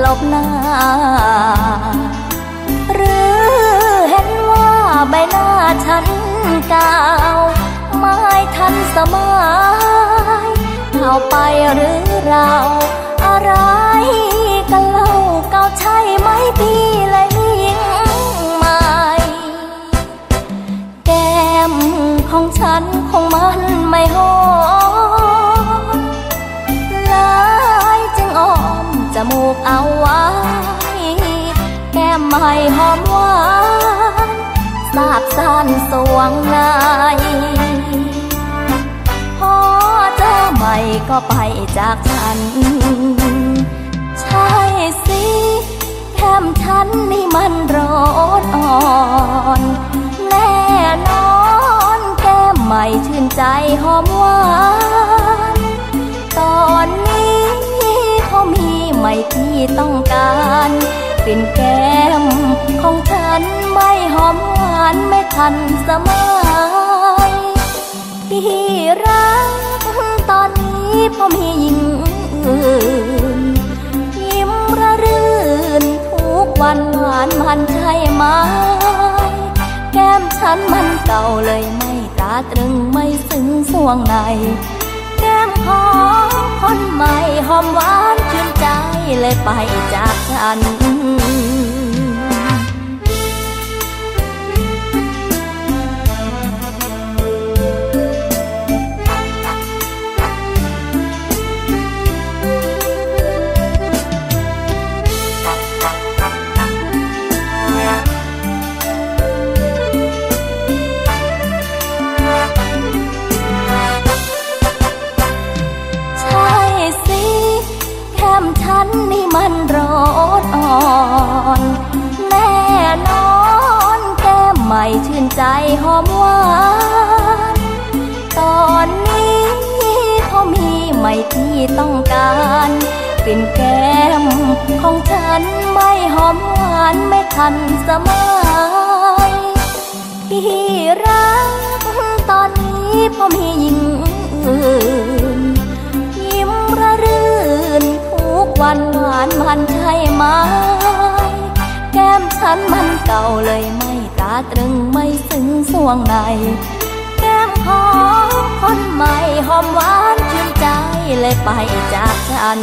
หลบหน้า หรือเห็นว่าใบหน้าฉันเก่าไม่ทันสมัยเข้าไปหรือเรา กเอาไว้ แก้มไม่หอมหวานสาบสานสวงในพอเจอใหม่ก็ไปจากฉัน ใช่สิแก้มฉันนี่มันร้อนอ่อนแน่นอน แก้มใหม่ชื่นใจหอมหวาน ต้องการ เป็นแก้มของฉันไม่หอมหวานไม่ทันสมัยที่รักตอนนี้พอมีหญิงอื่นยิ้มระรื่นทุกวันหวานมันใช่ไหมแก้มฉันมันเก่าเลยไม่ตาตรึงไม่ซึ้งสวงในแก้มของคนใหม่หอมหวาน เลยไปจากฉัน ชื่นใจหอมหวานตอนนี้เขามีใหม่ที่ต้องการเป็นแก้มของฉันไม่หอมหวานไม่ทันสมัยที่รักตอนนี้พอมีหญิงอื่นยิ้มระรื่นทุกวันหวานมันใช่ไหมแก้มฉันมันเก่าเลยไม่ วงในแก้มหอมคนใหม่หอมหวานชื่นใจเลยไปจากฉัน